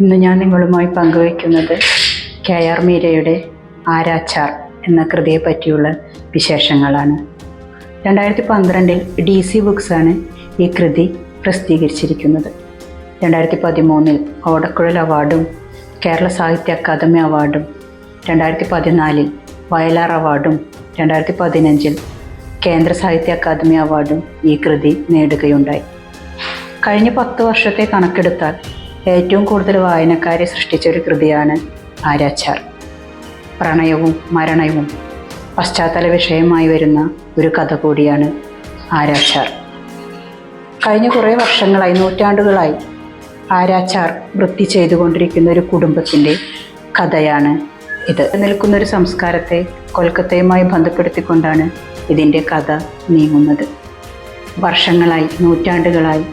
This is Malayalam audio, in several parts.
ഇന്ന് ഞാൻ നിങ്ങളുമായി പങ്കുവയ്ക്കുന്നത് കെ ആർ മീരയുടെ ആരാച്ചാർ എന്ന കൃതിയെ പറ്റിയുള്ള വിശേഷങ്ങളാണ്. രണ്ടായിരത്തി പന്ത്രണ്ടിൽ ഡി സി ബുക്സാണ് ഈ കൃതി പ്രസിദ്ധീകരിച്ചിരിക്കുന്നത്. രണ്ടായിരത്തി പതിമൂന്നിൽ ഓടക്കുഴൽ അവാർഡും കേരള സാഹിത്യ അക്കാദമി അവാർഡും. രണ്ടായിരത്തി പതിനാലിൽ വയലാർ അവാർഡും. രണ്ടായിരത്തി പതിനഞ്ചിൽ കേന്ദ്ര സാഹിത്യ അക്കാദമി അവാർഡും ഈ കൃതി നേടുകയുണ്ടായി. കഴിഞ്ഞ പത്ത് വർഷത്തെ കണക്കെടുത്താൽ ഏറ്റവും കൂടുതൽ വായനക്കാരെ സൃഷ്ടിച്ച ഒരു കൃതിയാണ് ആരാച്ചാർ. പ്രണയവും മരണവും പശ്ചാത്തല വിഷയമായി വരുന്ന ഒരു കഥ കൂടിയാണ് ആരാച്ചാർ. കഴിഞ്ഞ കുറേ വർഷങ്ങളായി നൂറ്റാണ്ടുകളായി ആരാച്ചാർ വൃത്തി ചെയ്തുകൊണ്ടിരിക്കുന്ന ഒരു കുടുംബത്തിന്റെ കഥയാണ് ഇത്. നിൽക്കുന്ന ഒരു സംസ്കാരത്തെ കൊൽക്കത്തയുമായി ബന്ധപ്പെടുത്തിക്കൊണ്ടാണ് ഇതിന്റെ കഥ നീങ്ങുന്നത്. വർഷങ്ങളായി നൂറ്റാണ്ടുകളായി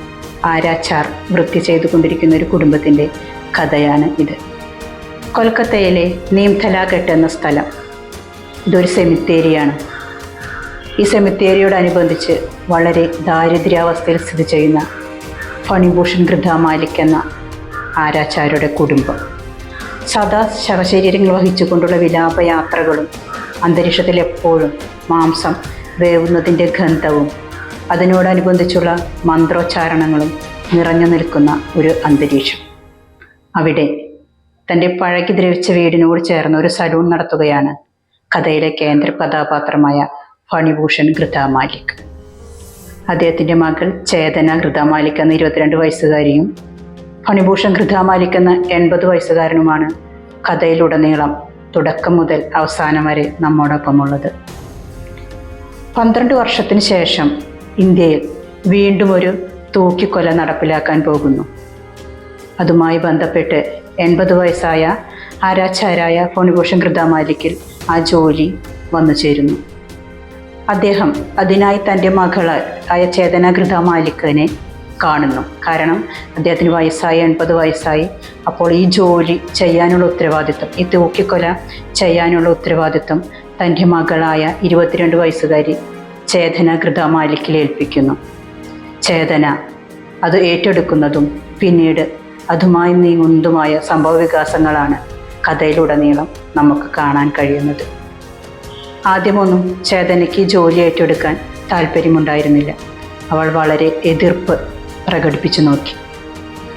ആരാച്ചാർ വൃത്തി ചെയ്തുകൊണ്ടിരിക്കുന്ന ഒരു കുടുംബത്തിന്റെ കഥയാണ് ഇത്. കൊൽക്കത്തയിലെ നീംതലാഘട്ട് എന്ന സ്ഥലം ഇതൊരു സെമിത്തേരിയാണ്. ഈ സെമിത്തേരിയോടനുബന്ധിച്ച് വളരെ ദാരിദ്ര്യാവസ്ഥയിൽ സ്ഥിതി ചെയ്യുന്ന ഫണിഭൂഷൺ ഗൃഥാമാലിക് എന്ന ആരാച്ചാരുടെ കുടുംബം. സദാ ശവശരീരങ്ങൾ വഹിച്ചുകൊണ്ടുള്ള വിലാപയാത്രകളും അന്തരീക്ഷത്തിൽ എപ്പോഴും മാംസം വേവുന്നതിന്റെ ഗന്ധവും അതിനോടനുബന്ധിച്ചുള്ള മന്ത്രോച്ചാരണങ്ങളും നിറഞ്ഞു നിൽക്കുന്ന ഒരു അന്തരീക്ഷം. അവിടെ തന്റെ പഴകി ദ്രവിച്ച വീടിനോട് ചേർന്ന് ഒരു സലൂൺ നടത്തുകയാണ് കഥയിലെ കേന്ദ്ര കഥാപാത്രമായ ഫണിഭൂഷൺ ഗൃതാമാലിക് അദ്ദേഹത്തിന്റെ മകൾ ചേതന ഗൃതാമാലിക് എന്ന ഇരുപത്തിരണ്ട് വയസ്സുകാരിയും ഫണിഭൂഷൺ ഗൃതാമാലിക് എന്ന എൺപത് വയസ്സുകാരനുമാണ് കഥയിലുടനീളം തുടക്കം മുതൽ അവസാനം വരെ നമ്മോടൊപ്പമുള്ളത്. പന്ത്രണ്ട് വർഷത്തിന് ശേഷം ഇന്ത്യയിൽ വീണ്ടും ഒരു തൂക്കിക്കൊല നടപ്പിലാക്കാൻ പോകുന്നു. അതുമായി ബന്ധപ്പെട്ട് എൺപത് വയസ്സായ ആരാച്ചാരായ ഫോണിഭൂഷൺ കൃതാമാലിക്കിൽ ആ ജോലി വന്നു ചേരുന്നു. അദ്ദേഹം അതിനായി തന്റെ മകള ആയ ചേതന കൃതാമാലിക്കനെ കാണുന്നു. കാരണം അദ്ദേഹത്തിന് വയസ്സായി എൺപത് വയസ്സായി. അപ്പോൾ ഈ ജോലി ചെയ്യാനുള്ള ഉത്തരവാദിത്വം ഈ തൂക്കിക്കൊല ചെയ്യാനുള്ള ഉത്തരവാദിത്വം തന്റെ മകളായ ഇരുപത്തിരണ്ട് വയസ്സുകാരി ചേതന ഗൃതാമാലിക്കിൽ ഏൽപ്പിക്കുന്നു. ചേതന അത് ഏറ്റെടുക്കുന്നതും പിന്നീട് അതുമായി നീങ്ങുന്നതുമായ സംഭവ വികാസങ്ങളാണ് കഥയിലുടനീളം നമുക്ക് കാണാൻ കഴിയുന്നത്. ആദ്യമൊന്നും ചേതനയ്ക്ക് ജോലി ഏറ്റെടുക്കാൻ താല്പര്യമുണ്ടായിരുന്നില്ല. അവൾ വളരെ എതിർപ്പ് പ്രകടിപ്പിച്ചു നോക്കി.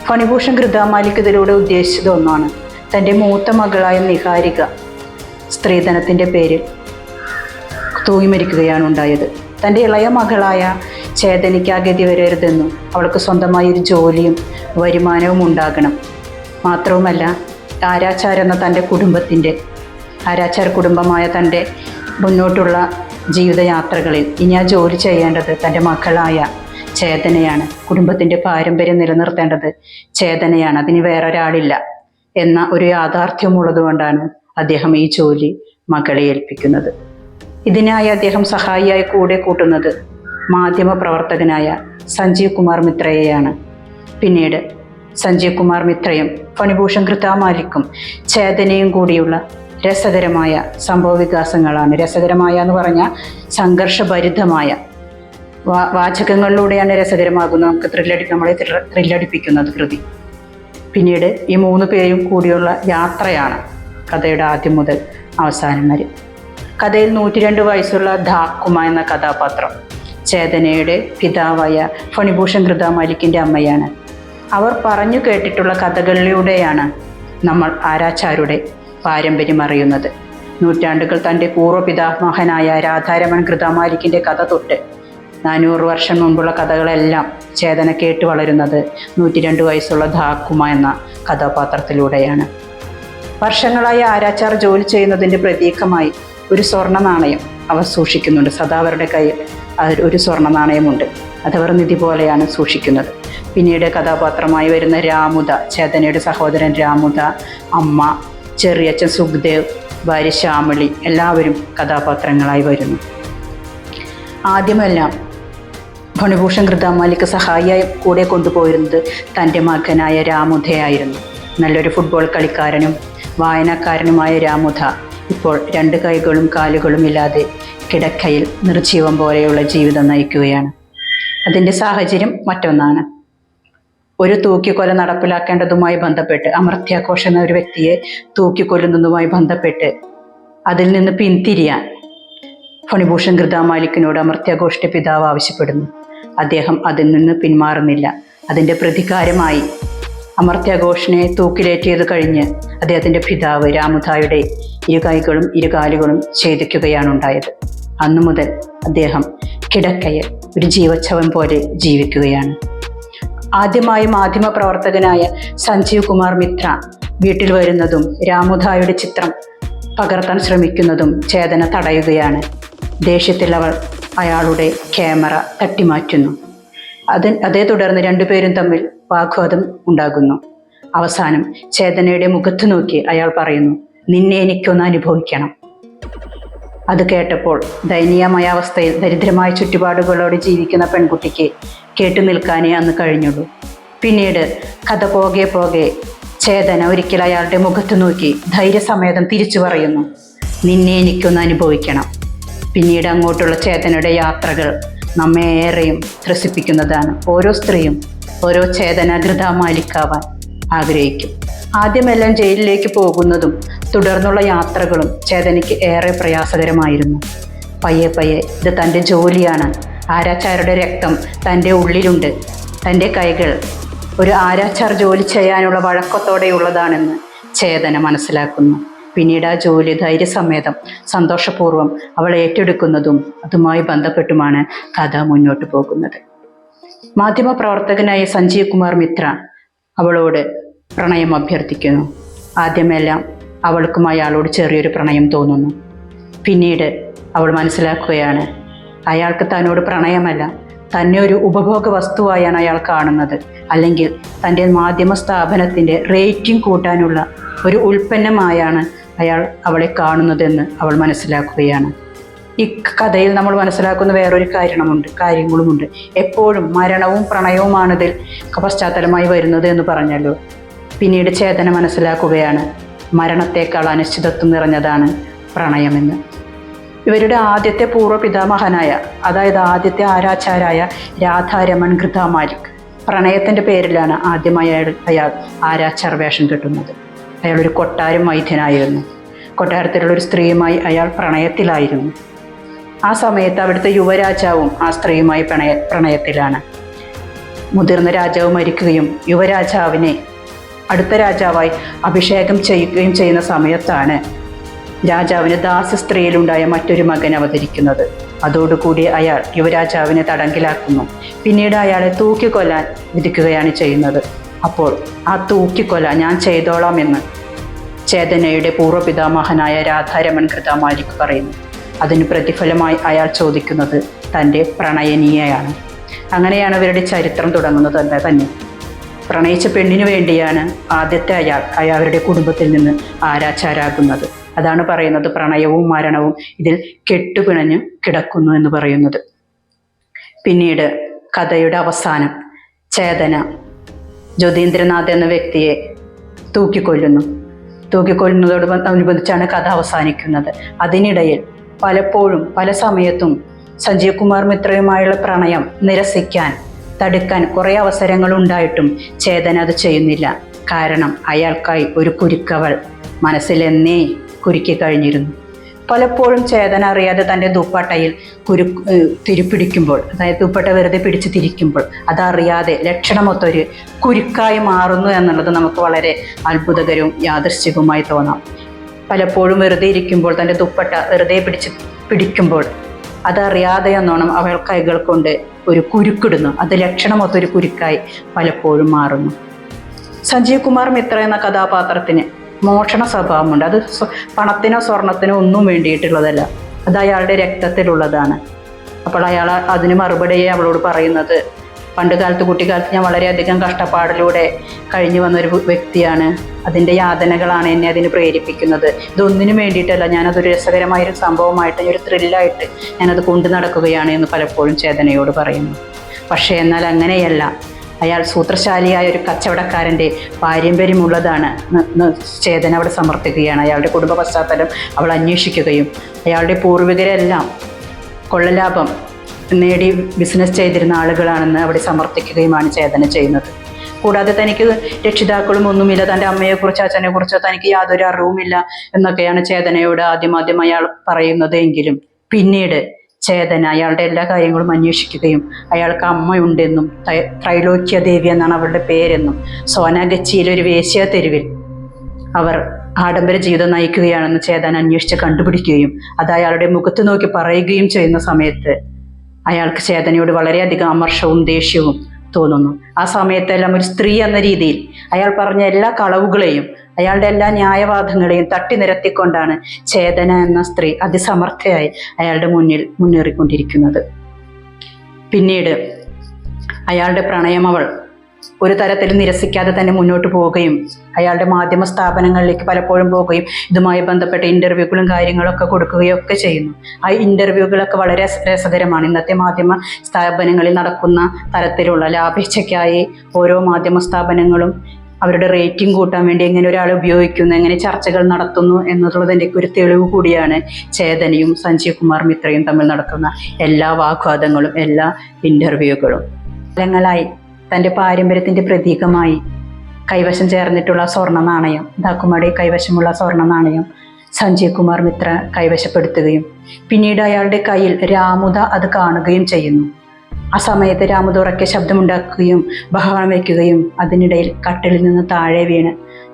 ഫണിഭൂഷൺ കൃതാമാലിക് ഇതിലൂടെ ഉദ്ദേശിച്ചത് ഒന്നാണ്. തന്റെ മൂത്ത മകളായ നിഹാരിക സ്ത്രീധനത്തിന്റെ പേരിൽ തൂങ്ങിമരിക്കുകയാണ് ഉണ്ടായത്. തന്റെ ഇളയ മകളായ ചേതനയ്ക്ക് അഗതി ഗതി വരരുതെന്നും അവൾക്ക് സ്വന്തമായി ഒരു ജോലിയും വരുമാനവും ഉണ്ടാകണം. മാത്രവുമല്ല ആരാച്ചാർ എന്ന തന്റെ കുടുംബത്തിന്റെ ആരാച്ചാർ കുടുംബമായ തന്റെ മുന്നോട്ടുള്ള ജീവിതയാത്രകളിൽ ഇനി ആ ജോലി ചെയ്യേണ്ടത് തന്റെ മക്കളായ ചേതനയാണ്. കുടുംബത്തിന്റെ പാരമ്പര്യം നിലനിർത്തേണ്ടത് ചേതനയാണ്. അതിന് വേറൊരാളില്ല എന്ന ഒരു യാഥാർത്ഥ്യമുള്ളതുകൊണ്ടാണ് അദ്ദേഹം ഈ ജോലി മകളെ ഏൽപ്പിക്കുന്നത്. ഇതിനായി അദ്ദേഹം സഹായിയായി കൂടെ കൂട്ടുന്നത് മാധ്യമ പ്രവർത്തകനായ സഞ്ജീവ് കുമാർ മിത്രയെയാണ്. പിന്നീട് സഞ്ജീവ് കുമാർ മിത്രയും ഫണിഭൂഷൺ കൃതാമാലിക്കും ചേതനയും കൂടിയുള്ള രസകരമായ സംഭവ വികാസങ്ങളാണ്. രസകരമായ എന്ന് പറഞ്ഞാൽ സംഘർഷഭരിതമായ വാ വാചകങ്ങളിലൂടെയാണ് രസകരമാകുന്നത് നമുക്ക് ത്രില്ലടി നമ്മളെ ത്രില്ല- ത്രില്ലടിപ്പിക്കുന്നത് കൃതി. പിന്നീട് ഈ മൂന്ന് പേരും കൂടിയുള്ള യാത്രയാണ് കഥയുടെ ആദ്യം മുതൽ അവസാനം വരെ. കഥയിൽ നൂറ്റിരണ്ട് വയസ്സുള്ള ധാക്കുമ എന്ന കഥാപാത്രം. ചേതനയുടെ പിതാവായ ഫണിഭൂഷൺ കൃത മാലിക്കിന്റെ അമ്മയാണ്. അവർ പറഞ്ഞു കേട്ടിട്ടുള്ള കഥകളിലൂടെയാണ് നമ്മൾ ആരാച്ചാരുടെ പാരമ്പര്യം അറിയുന്നത്. നൂറ്റാണ്ടുകൾ തന്റെ പൂർവപിതാമഹനായ രാധാരമൺ കൃതമാലിക്കിന്റെ കഥ തൊട്ട് നാനൂറ് വർഷം മുമ്പുള്ള കഥകളെല്ലാം ചേതന കേട്ട് വളരുന്നത് നൂറ്റിരണ്ട് വയസ്സുള്ള ധാക്കുമ എന്ന കഥാപാത്രത്തിലൂടെയാണ്. വർഷങ്ങളായി ആരാച്ചാർ ജോലി ചെയ്യുന്നതിന്റെ പ്രതീകമായി ഒരു സ്വർണ നാണയം അവർ സൂക്ഷിക്കുന്നുണ്ട്. സദാ അവരുടെ കയ്യിൽ ഒരു സ്വർണ നാണയമുണ്ട് അതവർ നിധി പോലെയാണ് സൂക്ഷിക്കുന്നത്. പിന്നീട് കഥാപാത്രമായി വരുന്ന രാമുദ ചേതനയുടെ സഹോദരൻ രാമുദ അമ്മ ചെറിയച്ഛൻ സുഖ്ദേവ് ഭാര്യ ശ്യാമളി എല്ലാവരും കഥാപാത്രങ്ങളായി വരുന്നു. ആദ്യമെല്ലാം ഭണിഭൂഷൺ കൃതാമാലിക്ക് സഹായിയായി കൂടെ കൊണ്ടുപോയിരുന്നത് തന്റെ മകനായ രാമുദയായിരുന്നു. നല്ലൊരു ഫുട്ബോൾ കളിക്കാരനും വായനക്കാരനുമായ രാമുധ ഇപ്പോൾ രണ്ട് കൈകളും കാലുകളും ഇല്ലാതെ കിടക്കയിൽ നിർജീവം പോലെയുള്ള ജീവിതം നയിക്കുകയാണ്. അതിന്റെ സാഹചര്യം മറ്റൊന്നാണ്. ഒരു തൂക്കിക്കൊല നടപ്പിലാക്കേണ്ടതുമായി ബന്ധപ്പെട്ട് അമർത്യാഘോഷ എന്ന ഒരു വ്യക്തിയെ തൂക്കിക്കൊല്ലുന്നതുമായി ബന്ധപ്പെട്ട് അതിൽ നിന്ന് പിന്തിരിയാൻ ഫണിഭൂഷൺ ഗൃതാമാലിക്കിനോട് അമർത്യാഘോഷിന്റെ പിതാവ് ആവശ്യപ്പെടുന്നു. അദ്ദേഹം അതിൽ നിന്ന് പിന്മാറുന്നില്ല. അതിന്റെ പ്രതികാരമായി അമർത്യാഘോഷിനെ തൂക്കിലേറ്റിയത് കഴിഞ്ഞ് അദ്ദേഹത്തിന്റെ പിതാവ് രാമുദായുടെ ഇരു കൈകളും ഇരുകാലുകളും ഛേദിക്കുകയാണ് ഉണ്ടായത് അന്നു മുതൽ അദ്ദേഹം കിടക്കയിൽ ഒരു ജീവച്ഛവം പോലെ ജീവിക്കുകയാണ്. ആദ്യമായി മാധ്യമ പ്രവർത്തകനായ സഞ്ജീവ് കുമാർ മിത്ര വീട്ടിൽ വരുന്നതും രാമുദായുടെ ചിത്രം പകർത്താൻ ശ്രമിക്കുന്നതും ചേതന തടയുകയാണ്. ദേഷ്യത്തിൽ അവൾ അയാളുടെ ക്യാമറ തട്ടിമാറ്റുന്നു. അതിന് അതേ തുടർന്ന് രണ്ടുപേരും തമ്മിൽ വാഗ്വാദം ഉണ്ടാകുന്നു. അവസാനം ചേതനയുടെ മുഖത്തു നോക്കി അയാൾ പറയുന്നു നിന്നെ എനിക്കൊന്ന് അനുഭവിക്കണം. അത് കേട്ടപ്പോൾ ദയനീയമായ അവസ്ഥയിൽ ദരിദ്രമായ ചുറ്റുപാടുകളോട് ജീവിക്കുന്ന പെൺകുട്ടിക്ക് കേട്ടു നിൽക്കാനേ അന്ന് കഴിഞ്ഞുള്ളൂ. പിന്നീട് കഥ പോകെ പോകെ ചേതന ഒരിക്കൽ അയാളുടെ മുഖത്ത് നോക്കി ധൈര്യസമേതം തിരിച്ചു പറയുന്നു നിന്നെ എനിക്കൊന്ന് അനുഭവിക്കണം. പിന്നീട് അങ്ങോട്ടുള്ള ചേതനയുടെ യാത്രകൾ നമ്മെ ഏറെയും ത്രസിപ്പിക്കുന്നതാണ്. ഓരോ സ്ത്രീയും ഓരോ ചേതനാകൃതമാലിക്കാവാൻ ആഗ്രഹിക്കും. ആദ്യമെല്ലാം ജയിലിലേക്ക് പോകുന്നതും തുടർന്നുള്ള യാത്രകളും ചേതനയ്ക്ക് ഏറെ പ്രയാസകരമായിരുന്നു. പയ്യെ പയ്യെ ഇത് തന്റെ ജോലിയാണ്. ആരാച്ചാരുടെ രക്തം തന്റെ ഉള്ളിലുണ്ട്. തന്റെ കൈകൾ ഒരു ആരാച്ചാർ ജോലി ചെയ്യാനുള്ള വഴക്കത്തോടെയുള്ളതാണെന്ന് ചേതന മനസ്സിലാക്കുന്നു. പിന്നീട് ആ ജോലി ധൈര്യസമേതം സന്തോഷപൂർവം അവൾ ഏറ്റെടുക്കുന്നതും അതുമായി ബന്ധപ്പെട്ടുമാണ് കഥ മുന്നോട്ട് പോകുന്നത്. മാധ്യമപ്രവർത്തകനായ സഞ്ജീവ് കുമാർ മിത്ര അവളോട് പ്രണയം അഭ്യർത്ഥിക്കുന്നു. ആദ്യമെല്ലാം അവൾക്കും അയാളോട് ചെറിയൊരു പ്രണയം തോന്നുന്നു. പിന്നീട് അവൾ മനസ്സിലാക്കുകയാണ് അയാൾക്ക് തന്നോട് പ്രണയമല്ല തന്നെ ഒരു ഉപഭോഗ വസ്തുവായാണ് അയാൾ കാണുന്നത്. അല്ലെങ്കിൽ തന്റെ മാധ്യമ സ്ഥാപനത്തിന്റെ റേറ്റിംഗ് കൂട്ടാനുള്ള ഒരു ഉൽപ്പന്നമായാണ് അയാൾ അവളെ കാണുന്നതെന്ന് അവൾ മനസ്സിലാക്കുകയാണ്. ഈ കഥയിൽ നമ്മൾ മനസ്സിലാക്കുന്ന വേറൊരു കാരണമുണ്ട് കാര്യങ്ങളുമുണ്ട്. എപ്പോഴും മരണവും പ്രണയവുമാണ് ഇതിൽ പശ്ചാത്തലമായി വരുന്നത് എന്ന് പറഞ്ഞല്ലോ. പിന്നീട് ചേതന മനസ്സിലാക്കുകയാണ് മരണത്തേക്കാൾ അനിശ്ചിതത്വം നിറഞ്ഞതാണ് പ്രണയമെന്ന്. ഇവരുടെ ആദ്യത്തെ പൂർവ പിതാമഹനായ അതായത് ആദ്യത്തെ ആരാച്ചാരായ രാധാരമൺ ഘൃതാമാലിക് പ്രണയത്തിന്റെ പേരിലാണ് ആദ്യമായി അയാൾ അയാൾ ആരാച്ചാർ വേഷം കെട്ടുന്നത്. അയാളൊരു കൊട്ടാരം വൈദ്യനായിരുന്നു കൊട്ടാരത്തിലുള്ള ഒരു സ്ത്രീയുമായി അയാൾ പ്രണയത്തിലായിരുന്നു. ആ സമയത്ത് അവിടുത്തെ യുവരാജാവും ആ സ്ത്രീയുമായി പ്രണയ പ്രണയത്തിലാണ്. മുതിർന്ന രാജാവ് മരിക്കുകയും യുവരാജാവിനെ അടുത്ത രാജാവായി അഭിഷേകം ചെയ്യുകയും ചെയ്യുന്ന സമയത്താണ് രാജാവിന് ദാസ സ്ത്രീയിലുണ്ടായ മറ്റൊരു മകൻ അവതരിക്കുന്നത്. അതോടുകൂടി അയാൾ യുവരാജാവിനെ തടങ്കിലാക്കുന്നു. പിന്നീട് അയാളെ തൂക്കിക്കൊല്ലാൻ വിധിക്കുകയാണ് ചെയ്യുന്നത്. അപ്പോൾ ആ തൂക്കിക്കൊല ഞാൻ ചെയ്തോളാമെന്ന് ചേതനയുടെ പൂർവപിതാമഹനായ രാധാരമൺ കൃതാമാലിക്ക് പറയുന്നു. അതിന് പ്രതിഫലമായി അയാൾ ചോദിക്കുന്നത് തന്റെ പ്രണയനീയയാണ്. അങ്ങനെയാണ് അവരുടെ ചരിത്രം തുടങ്ങുന്നത് തന്നെ തന്നെ. പ്രണയിച്ച പെണ്ണിനു വേണ്ടിയാണ് ആദ്യത്തെ അയാൾ അയാൾ അവരുടെ കുടുംബത്തിൽ നിന്ന് ആരാച്ചാരാകുന്നത് അതാണ് പറയുന്നത് പ്രണയവും മരണവും ഇതിൽ കെട്ടുപിണഞ്ഞു കിടക്കുന്നു എന്ന് പറയുന്നത്. പിന്നീട് കഥയുടെ അവസാനം ചേതന ജ്യോതീന്ദ്രനാഥ് എന്ന വ്യക്തിയെ തൂക്കിക്കൊല്ലുന്നു. തൂക്കിക്കൊല്ലുന്നതോട് അനുബന്ധിച്ചാണ് കഥ അവസാനിക്കുന്നത്. അതിനിടയിൽ പലപ്പോഴും പല സമയത്തും സഞ്ജീവ് കുമാർ മിത്രയുമായുള്ള പ്രണയം നിരസിക്കാൻ തടുക്കാൻ കുറേ അവസരങ്ങൾ ഉണ്ടായിട്ടും ചേതൻ അത് ചെയ്യുന്നില്ല. കാരണം അയാൾക്കായി ഒരു കുരുക്കവൾ മനസ്സിലെന്നേ കുരുക്കി കഴിഞ്ഞിരുന്നു. പലപ്പോഴും ചേതന അറിയാതെ തന്റെ ദുപ്പട്ടയിൽ കുരു തിരിപ്പിടിക്കുമ്പോൾ അതായത് ദുപ്പട്ട വെറുതെ പിടിച്ച് തിരിക്കുമ്പോൾ അതറിയാതെ ലക്ഷണമൊത്തൊരു കുരുക്കായി മാറുന്നു എന്നുള്ളത് നമുക്ക് വളരെ അത്ഭുതകരവും യാദൃശ്ചികവുമായി തോന്നാം. പലപ്പോഴും വെറുതെ ഇരിക്കുമ്പോൾ തന്റെ ദുപ്പട്ട വെറുതെ പിടിച്ച് പിടിക്കുമ്പോൾ അതറിയാതെ എന്നോണം അവൾ കൈകൾ കൊണ്ട് ഒരു കുരുക്കിടുന്നു. അത് ലക്ഷണമൊത്തൊരു കുരുക്കായി പലപ്പോഴും മാറുന്നു. സഞ്ജീവ് കുമാർ മിത്ര എന്ന കഥാപാത്രത്തിന് മോഷണ സ്വഭാവമുണ്ട്. അത് പണത്തിനോ സ്വർണത്തിനോ ഒന്നും വേണ്ടിയിട്ടുള്ളതല്ല. അത് അയാളുടെ രക്തത്തിലുള്ളതാണ്. അപ്പോൾ അയാൾ അതിന് മറുപടിയെ അവളോട് പറയുന്നത് പണ്ട് കാലത്ത് കുട്ടിക്കാലത്ത് ഞാൻ വളരെയധികം കഷ്ടപ്പാടിലൂടെ കഴിഞ്ഞു വന്നൊരു വ്യക്തിയാണ്. അതിന്റെ യാതനകളാണ് എന്നെ അതിന് പ്രേരിപ്പിക്കുന്നത്. ഇതൊന്നിനു വേണ്ടിയിട്ടല്ല ഞാനതൊരു രസകരമായൊരു സംഭവമായിട്ട് ഒരു ത്രില്ലായിട്ട് ഞാനത് കൊണ്ടു നടക്കുകയാണ് എന്ന് പലപ്പോഴും ചേതനയോട് പറയുന്നു. പക്ഷേ എന്നാൽ അങ്ങനെയല്ല. അയാൾ സൂത്രശാലിയായ ഒരു കച്ചവടക്കാരന്റെ പാരമ്പര്യമുള്ളതാണ് ചേതന അവിടെ സമർത്ഥിക്കുകയാണ് അയാളുടെ കുടുംബ പശ്ചാത്തലം അവൾ അന്വേഷിക്കുകയും അയാളുടെ പൂർവികരെല്ലാം കൊള്ളലാഭം നേടി ബിസിനസ് ചെയ്തിരുന്ന ആളുകളാണെന്ന് അവിടെ സമർത്ഥിക്കുകയുമാണ് ചേതന ചെയ്യുന്നത്. കൂടാതെ തനിക്ക് രക്ഷിതാക്കളും ഒന്നുമില്ല. തന്റെ അമ്മയെക്കുറിച്ചോ അച്ഛനെക്കുറിച്ചോ തനിക്ക് യാതൊരു അറിവുമില്ല എന്നൊക്കെയാണ് ചേതനയോട് ആദ്യം ആദ്യം അയാൾ പറയുന്നത് എങ്കിലും. പിന്നീട് ചേതന അയാളുടെ എല്ലാ കാര്യങ്ങളും അന്വേഷിക്കുകയും അയാൾക്ക് അമ്മയുണ്ടെന്നും ത്രൈ- ത്രൈലോക്യ ദേവി എന്നാണ് അവളുടെ പേരെന്നും സോനാഗച്ചിയിലെ ഒരു വേശ്യ തെരുവിൽ അവർ ആഡംബര ജീവിതം നയിക്കുകയാണെന്ന് ചേതൻ അന്വേഷിച്ച് കണ്ടുപിടിക്കുകയും അത് അയാളുടെ മുഖത്ത് നോക്കി പറയുകയും ചെയ്യുന്ന സമയത്ത് അയാൾക്ക് ചേതനയോട് വളരെയധികം അമർഷവും ദേഷ്യവും തോന്നുന്നു. ആ സമയത്തെല്ലാം ഒരു സ്ത്രീ എന്ന രീതിയിൽ അയാൾ പറഞ്ഞ എല്ലാ കളവുകളെയും അയാളുടെ എല്ലാ ന്യായവാദങ്ങളെയും തട്ടി നിരത്തിക്കൊണ്ടാണ് ചേതന എന്ന സ്ത്രീ അതിസമർത്ഥയായി അയാളുടെ മുന്നിൽ മുന്നേറിക്കൊണ്ടിരിക്കുന്നത്. പിന്നീട് അയാളുടെ പ്രണയം അവൾ ഒരു തരത്തിൽ നിരസിക്കാതെ തന്നെ മുന്നോട്ട് പോവുകയും അയാളുടെ മാധ്യമ സ്ഥാപനങ്ങളിലേക്ക് പലപ്പോഴും പോവുകയും ഇതുമായി ബന്ധപ്പെട്ട ഇന്റർവ്യൂകളും കാര്യങ്ങളൊക്കെ കൊടുക്കുകയും ഒക്കെ ചെയ്യുന്നു. ആ ഇന്റർവ്യൂകളൊക്കെ വളരെ രസ- രസകരമാണ്. ഇന്നത്തെ മാധ്യമ സ്ഥാപനങ്ങളിൽ നടക്കുന്ന തരത്തിലുള്ള ലാഭേച്ഛയ്ക്കായി ഓരോ മാധ്യമ സ്ഥാപനങ്ങളും അവരുടെ റേറ്റിംഗ് കൂട്ടാൻ വേണ്ടി എങ്ങനെ ഒരാൾ ഉപയോഗിക്കുന്നു എങ്ങനെ ചർച്ചകൾ നടത്തുന്നു എന്നുള്ളതിന്റെ ഒരു തെളിവ് കൂടിയാണ് ചേതനയും സഞ്ജീവ് കുമാർ മിത്രയും തമ്മിൽ നടത്തുന്ന എല്ലാ വാഗ്വാദങ്ങളും എല്ലാ ഇന്റർവ്യൂകളും കാലങ്ങളായി തന്റെ പാരമ്പര്യത്തിന്റെ പ്രതീകമായി കൈവശം ചേർന്നിട്ടുള്ള സ്വർണ നാണയം ദാക്കുമടി കൈവശമുള്ള സ്വർണ നാണയം സഞ്ജീവ് കുമാർ മിത്ര കൈവശപ്പെടുത്തുകയും പിന്നീട് അയാളുടെ കയ്യിൽ രാമുദ അത് കാണുകയും ചെയ്യുന്നു. ആ സമയത്ത് രാമുദ ഉറക്കെ ശബ്ദമുണ്ടാക്കുകയും ബഹളം വയ്ക്കുകയും അതിനിടയിൽ കട്ടിലിൽ നിന്ന് താഴെ വീണ്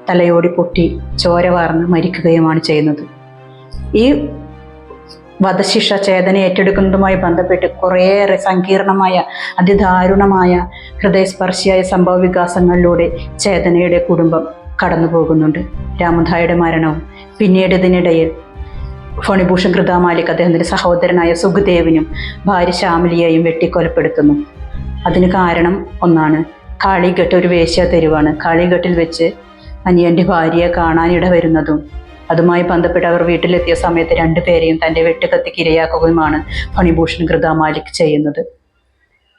തലയോടി പൊട്ടി ചോര വാർന്ന് മരിക്കുകയുമാണ് ചെയ്യുന്നത്. ഈ വധശിക്ഷ ചേതന ഏറ്റെടുക്കുന്നതുമായി ബന്ധപ്പെട്ട് കുറേയേറെ സങ്കീർണമായ അതിദാരുണമായ ഹൃദയസ്പർശിയായ സംഭവ വികാസങ്ങളിലൂടെ ചേതനയുടെ കുടുംബം കടന്നു പോകുന്നുണ്ട് രാമധായുടെ മരണവും പിന്നീട് ഇതിനിടയിൽ ഫണിഭൂഷൺ കൃതാമാലിക് അദ്ദേഹത്തിന്റെ സഹോദരനായ സുഖദേവിനും ഭാര്യ ശ്യാമിലിയെയും വെട്ടിക്കൊലപ്പെടുത്തുന്നു. അതിന് കാരണം ഒന്നാണ് കാളിഘട്ട് ഒരു വേശ്യ തെരുവാണ്. കാളിഘട്ടിൽ വെച്ച് അനിയന്റെ ഭാര്യയെ കാണാനിട വരുന്നതും അതുമായി ബന്ധപ്പെട്ട് അവർ വീട്ടിലെത്തിയ സമയത്ത് രണ്ടുപേരെയും തന്റെ വെട്ടുകത്തിക്ക് ഇരയാക്കുകയുമാണ് ഫണിഭൂഷൺ കൃതാമാലിക് ചെയ്യുന്നത്.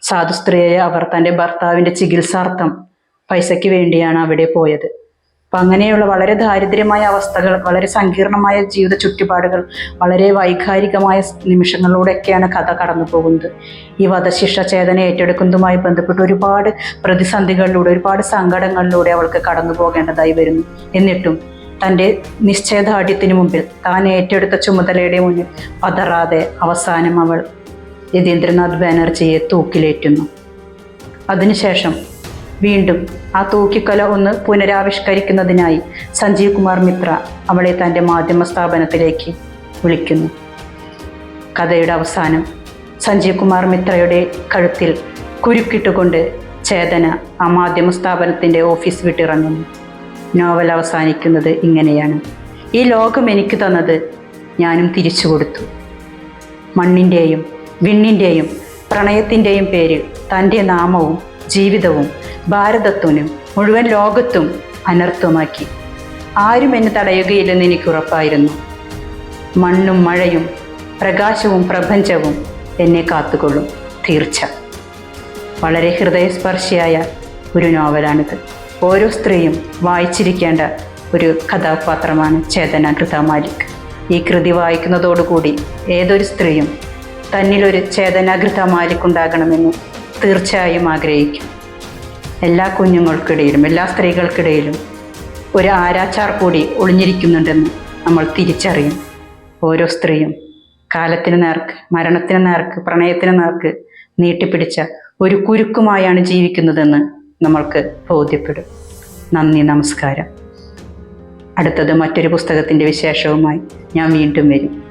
സാധു സ്ത്രീയെ അവർ തന്റെ ഭർത്താവിന്റെ ചികിത്സാർത്ഥം പൈസയ്ക്ക് വേണ്ടിയാണ് അവിടെ പോയത്. അപ്പം അങ്ങനെയുള്ള വളരെ ദാരിദ്ര്യമായ അവസ്ഥകൾ വളരെ സങ്കീർണമായ ജീവിത ചുറ്റുപാടുകൾ വളരെ വൈകാരികമായ നിമിഷങ്ങളിലൂടെയൊക്കെയാണ് കഥ കടന്നു പോകുന്നത്. ഈ വധശിക്ഷ ചേതന ഏറ്റെടുക്കുന്നതുമായി ബന്ധപ്പെട്ട് ഒരുപാട് പ്രതിസന്ധികളിലൂടെ ഒരുപാട് സങ്കടങ്ങളിലൂടെ അവൾക്ക് കടന്നു പോകേണ്ടതായി വരുന്നു. എന്നിട്ടും തന്റെ നിശ്ചയദാർഢ്യത്തിന് മുമ്പിൽ താൻ ഏറ്റെടുത്ത ചുമതലയുടെ മുന്നിൽ പതറാതെ അവസാനം അവൾ രതീന്ദ്രനാഥ് ബാനർജിയെ തൂക്കിലേറ്റുന്നു. അതിനുശേഷം വീണ്ടും ആ തൂക്കിക്കൊല ഒന്ന് പുനരാവിഷ്കരിക്കുന്നതിനായി സഞ്ജീവ് കുമാർ മിത്ര അവളെ തന്റെ മാധ്യമ സ്ഥാപനത്തിലേക്ക് വിളിക്കുന്നു. കഥയുടെ അവസാനം സഞ്ജീവ് കുമാർ മിത്രയുടെ കഴുത്തിൽ കുരുക്കിട്ടുകൊണ്ട് ചേതന ആ മാധ്യമ സ്ഥാപനത്തിന്റെ ഓഫീസ് വിട്ടിറങ്ങുന്നു. നോവൽ അവസാനിക്കുന്നത് ഇങ്ങനെയാണ്. ഈ ലോകം എനിക്ക് തന്നത് ഞാനും തിരിച്ചു കൊടുത്തു. മണ്ണിന്റെയും വിണ്ണിന്റെയും പ്രണയത്തിന്റെയും പേരിൽ തന്റെ നാമവും ജീവിതവും ഭാരതത്വനും മുഴുവൻ ലോകത്തും അനർത്ഥമാക്കി. ആരും എന്നെ തടയുകയില്ലെന്ന് എനിക്ക് ഉറപ്പായിരുന്നു. മണ്ണും മഴയും പ്രകാശവും പ്രപഞ്ചവും എന്നെ കാത്തുകൊള്ളും തീർച്ച. വളരെ ഹൃദയസ്പർശിയായ ഒരു നോവലാണിത്. ഓരോ സ്ത്രീയും വായിച്ചിരിക്കേണ്ട ഒരു കഥാപാത്രമാണ് ചേതന കൃതാമാലിക് ഈ കൃതി വായിക്കുന്നതോടുകൂടി ഏതൊരു സ്ത്രീയും തന്നിലൊരു ചേതനാകൃത മാലിക് ഉണ്ടാകണമെന്ന് തീർച്ചയായും ആഗ്രഹിക്കും. എല്ലാ കുഞ്ഞുങ്ങൾക്കിടയിലും എല്ലാ സ്ത്രീകൾക്കിടയിലും ഒരു ആരാച്ചാർ കൂടി ഒളിഞ്ഞിരിക്കുന്നുണ്ടെന്ന് നമ്മൾ തിരിച്ചറിയും. ഓരോ സ്ത്രീയും കാലത്തിന് നേർക്ക് മരണത്തിന് നേർക്ക് പ്രണയത്തിന് നേർക്ക് നീട്ടിപ്പിടിച്ച ഒരു കുരുക്കുമായാണ് ജീവിക്കുന്നതെന്ന് നമ്മൾക്ക് ബോധ്യപ്പെടും. നന്ദി നമസ്കാരം. അടുത്തത് മറ്റൊരു പുസ്തകത്തിന്റെ വിശേഷവുമായി ഞാൻ വീണ്ടും വരും.